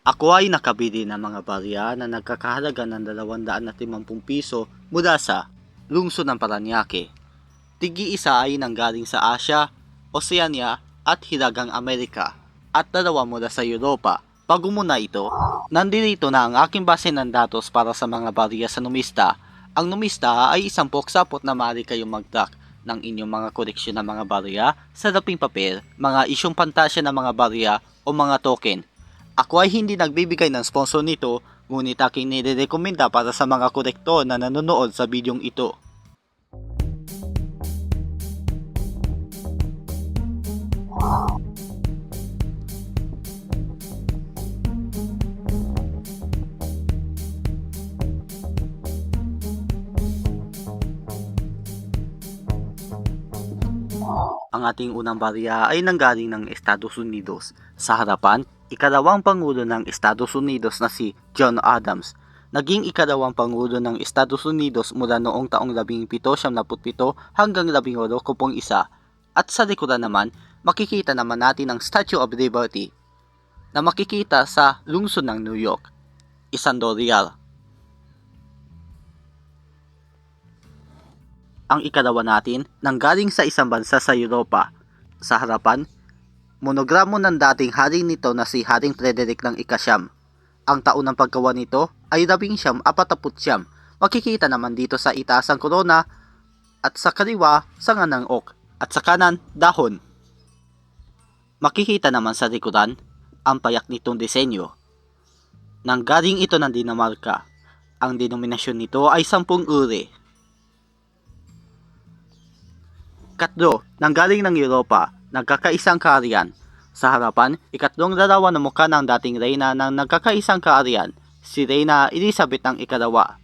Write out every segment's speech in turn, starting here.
Ako ay nakabili ng mga barya na nagkakahalaga ng 250 piso mula sa lungsod ng Paranaque. Tigi isa ay nanggaling sa Asia, Oceania at Hilagang Amerika at dalawa mula sa Europa. Bago muna ito, nandito na ang aking base ng datos para sa mga barya sa numista. Ang numista ay isang poksapot na maaari kayong mag-track ng inyong mga koleksyon ng mga barya, salaping papel, mga isyong pantasya ng mga barya o mga token. Ako ay hindi nagbibigay ng sponsor nito, ngunit aking nirekomenda para sa mga kolektor na nanonood sa bidyong ito. Ang ating unang barya ay nanggaling ng Estados Unidos. Sa harapan, ikalawang pangulo ng Estados Unidos na si John Adams. Naging ikalawang pangulo ng Estados Unidos mula noong taong 1777 hanggang 18 kupong isa. At sa likuran naman, makikita naman natin ang Statue of Liberty na makikita sa lungsod ng New York. Isang dolyar. Ang ikalawa natin nanggaling sa isang bansa sa Europa. Sa harapan, monogramo ng dating hari nito na si Haring Frederick ng Ikasyam. Ang taon ng paggawa nito ay labing siyam apataput siyam. Makikita naman dito sa itaas ang korona at sa kaliwa sanga ng ok at sa kanan dahon. Makikita naman sa likuran ang payak nitong disenyo. Nanggaling ito ng Dinamarca. Ang denominasyon nito ay 10 uri. Katlo, nanggaling ng Europa, nagkakaisang kaariyan. Sa harapan, ikatlong dalawa na mukha ng dating reyna ng nagkakaisang kaariyan, si Reyna Elizabeth ng ikalawa.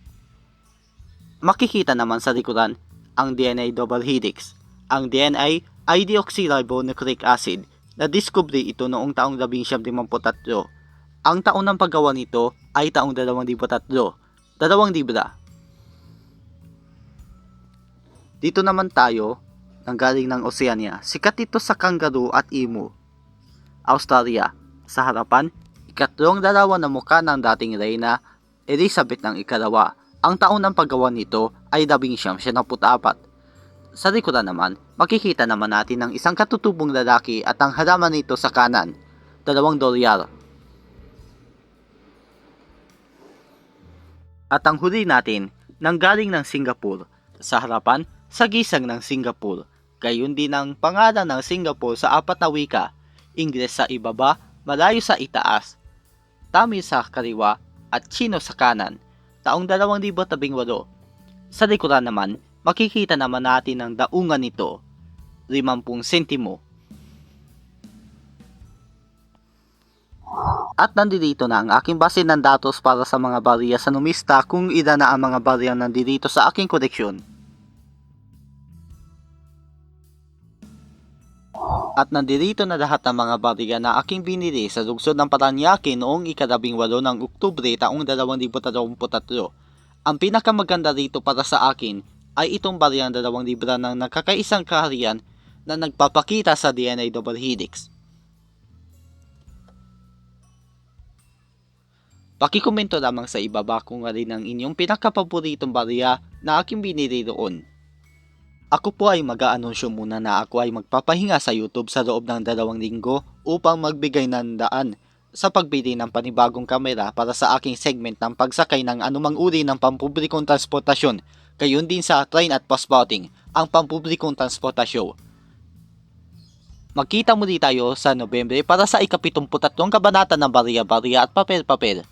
Makikita naman sa likuran ang DNA double helix. Ang DNA ay deoxyribonucleic acid na diskubre ito noong taong 1953. Ang taon ng paggawa nito ay taong 2003. Dalawang libra. Dito naman tayo nanggaling ng Oceania. Sikat ito sa kangaroo at emu. Australia. Sa harapan, ikatlong dalawa na mukha ng dating reyna, Elizabeth ng ikalawa. Ang taon ng paggawa nito ay labing siyam siya Sa likuran naman, makikita naman natin ang isang katutubong lalaki at ang halaman nito sa kanan, dalawang dolyar. At ang huli natin, nanggaling ng Singapore. Sa harapan, sa gisang ng Singapore. Gayon din ang pangalan ng Singapore sa apat na wika, Ingles sa ibaba, Malayo sa itaas, Tamil sa kaliwa, at Chino sa kanan, taong 2018. Sa likuran naman, makikita naman natin ang daungan nito, 50 sentimo. At nandito na ang aking base ng datos para sa mga barya sa numista kung ilan na ang mga barya nandito sa aking koleksyon. At nandito na lahat ng mga barya na aking binili sa lungsod ng Paranaque noong ikalabing walo ng Oktubre taong 2023. Ang pinakamaganda rito para sa akin ay itong baryang dalawang libra ng nakakaisang kaharian na nagpapakita sa DNA double helix. Pakikomento lamang sa ibaba kung alin ang inyong pinakapaboritong barya na aking binili roon. Ako po ay mag-aanunsyo muna na ako ay magpapahinga sa YouTube sa loob ng dalawang linggo upang magbigay ng daan sa pagbili ng panibagong kamera para sa aking segment ng pagsakay ng anumang uri ng pampublikong transportasyon, gayon din sa train at passpouting, ang pampublikong transportasyon. Magkita muli tayo sa Nobyembre para sa ikapitumputatong kabanata ng Barya-Barya at Papel-Papel.